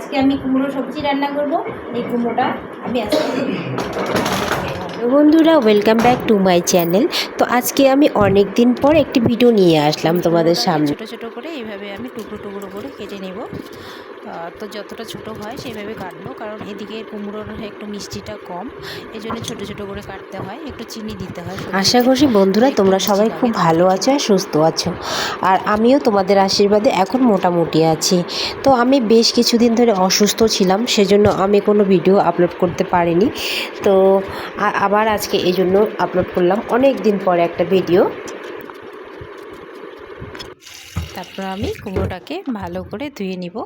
আজকে আমি কুমড়ো সবজি রান্না করব। এই কুমড়োটা আমি আজকে বন্ধুরা welcome back to my channel তো আজকে আমি অনেক দিন পর একটি ভিডিও নিয়ে আসলাম তোমাদের সামনে। ছোটো ছোটো করে এইভাবে আমি টুকরো টুকরো করে কেটে নেব। তো যতটা ছোট হয় সেইভাবে কাটবো কারণ এদিকে কুমড়োর একটু মিষ্টিটা কম এই জন্য ছোটো ছোটো করে কাটতে হয় একটু চিনি দিতে হয় আশা করছি বন্ধুরা তোমরা সবাই খুব ভালো আছো আর সুস্থ আছো। আর আমিও তোমাদের আশীর্বাদে এখন মোটামুটি আছি। তো আমি বেশ কিছুদিন ধরে অসুস্থ ছিলাম সেজন্য আমি কোনো ভিডিও আপলোড করতে পারিনি। তো আবার আজকে এই জন্য আপলোড করলাম অনেক দিন পরে একটা ভিডিও। তারপর আমি কুমড়োটাকে ভালো করে ধুয়ে নিব।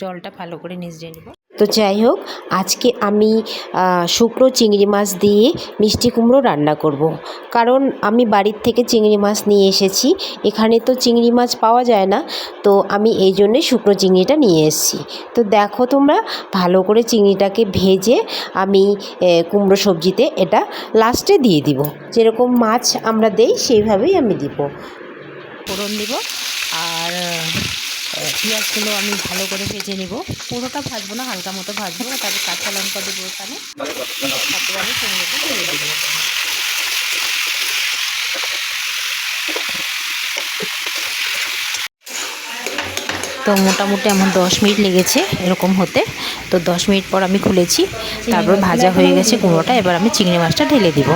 জলটা ভালো করে নিচড়ে নিব। তো যাই হোক, আজকে আমি শুকনো চিংড়ি মাছ দিয়ে মিষ্টি কুমড়ো রান্না করব। কারণ আমি বাড়ির থেকে চিংড়ি মাছ নিয়ে এসেছি, এখানে তো চিংড়ি মাছ পাওয়া যায় না, তো আমি এই জন্যে শুকনো চিংড়িটা নিয়ে এসেছি। তো দেখো তোমরা, ভালো করে চিংড়িটাকে ভেজে আমি কুমড়ো সবজিতে এটা লাস্টে দিয়ে দিব। যেরকম মাছ আমরা দেই, সেইভাবেই আমি দিব। ফোড়ন দিব, আর পেঁয়াজগুলো আমি ভালো করে ভেজে নিব। পুরোটা ভাজবো না হালকা মতো ভাজবো তারপর কাঁচা লঙ্কা দেবো ওখানে তারপর আমি কুমড়োটা দিয়ে দেবো। তো মোটামুটি আমার দশ মিনিট লেগেছে এরকম হতে। তো দশ মিনিট পর আমি খুলেছি। তারপর ভাজা হয়ে গেছে কুমড়োটা। এবার আমি চিংড়ি মাছটা ঢেলে দিব।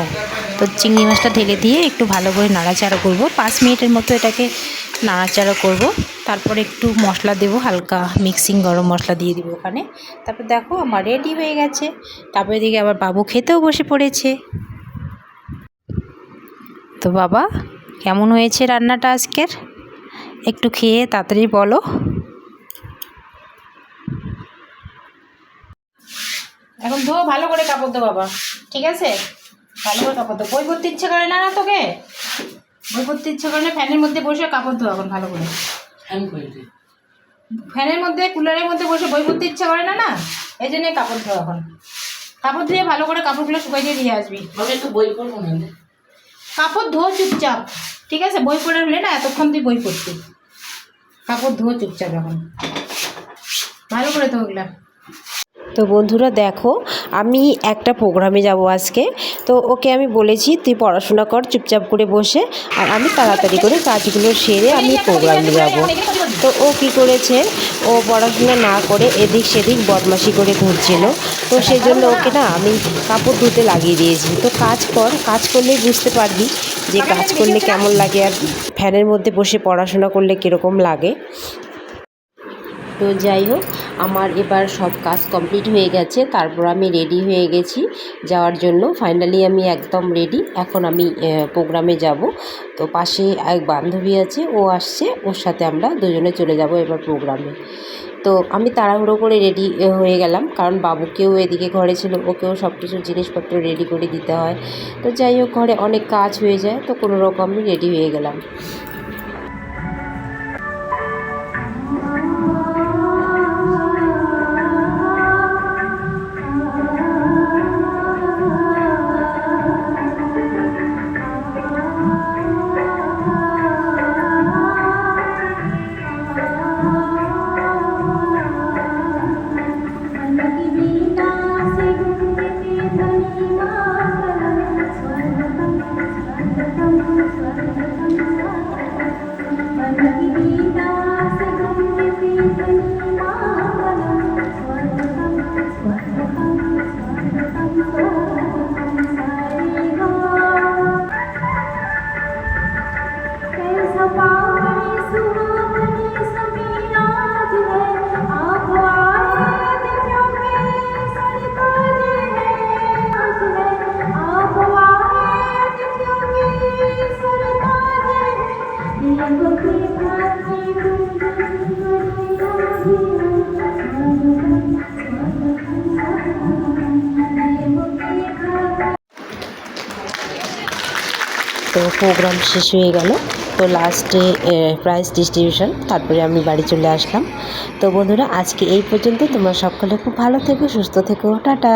তো চিংড়ি মাছটা ঢেলে দিয়ে একটু ভালো করে নাড়াচাড়া করব। পাঁচ মিনিটের মতো এটাকে নাড়াচাড়া করব। তারপর একটু মশলা দেব, হালকা মিক্সিং গরম মশলা দিয়ে দিব ওখানে। তারপর দেখো আমার রেডি হয়ে গেছে। তারপর এদিকে আবার বাবু খেতেও বসে পড়েছে। তো বাবা, কেমন হয়েছে রান্নাটা আজকের? একটু খেয়ে তাড়াতাড়ি বলো। এখন ধো, ভালো করে কাপড় দো বাবা। ঠিক আছে? ভালো করে কাপড় দো। বই পড়তে ইচ্ছে করে না না তোকে? বই পড়তে ইচ্ছে করে না? ফ্যানের মধ্যে বসে কাপড় ধো এখন ভালো করে। ফ্যানের মধ্যে কুলারের মধ্যে বসে বই পড়তে ইচ্ছা করে না না? এই জন্য কাপড় ধোয়া এখন। কাপড় ধুয়ে ভালো করে কাপড়গুলো শুকাই দিয়ে দিয়ে আসবি। আমি একটু বই পড়ব না কাপড় ধো চুপচাপ ঠিক আছে? বই পড়ে হলে না এতক্ষণ তুই বই পড়তি। কাপড় ধো চুপচাপ এখন। ভালো করে তো ওগুলা। তো বন্ধুরা দেখো, আমি একটা প্রোগ্রামে যাব আজকে। তো ওকে আমি বলেছি, তুই পড়াশোনা কর, চুপচাপ করে বসে, আর আমি তাড়াতাড়ি করে কাজগুলো সেরে আমি প্রোগ্রামে যাব। তো ও কি করেছে, ও পড়াশোনা না করে এদিক সেদিক বদমাশি করে ঘুরছিল। তো সেই জন্য ওকে না আমি কাপড় ধুতে লাগিয়ে দিয়েছি। তো কাজ কর, কাজ করলেই বুঝতে পারবি যে কাজ করলে কেমন লাগে আর ফ্যানের মধ্যে বসে পড়াশোনা করলে কীরকম লাগে। তো যাই হোক, আমার এবার সব কাজ কমপ্লিট হয়ে গেছে। তারপর আমি রেডি হয়ে গেছি যাওয়ার জন্য। ফাইনালি আমি একদম রেডি এখন আমি প্রোগ্রামে যাব। তো পাশে এক বান্ধবী আছে, ও আসছে। ওর সাথে আমরা দুজনে চলে যাব এবার প্রোগ্রামে তো আমি তাড়াহুড়ো করে রেডি হয়ে গেলাম। কারণ বাবুকেও এদিকে ঘরে ছিল, ওকেও সব কিছু জিনিসপত্র রেডি করে দিতে হয়। তো যাই হোক, ঘরে অনেক কাজ হয়ে যায়। তো কোনো রকম আমি রেডি হয়ে গেলাম। Thank you. তো প্রোগ্রাম শেষ হয়ে গেল। তো লাস্টে প্রাইজ ডিস্ট্রিবিউশন তারপরে আমি বাড়ি চলে আসলাম। তো বন্ধুরা, আজকে এই পর্যন্ত তোমরা সকলে খুব ভালো থেকো, সুস্থ থেকো। টাটা!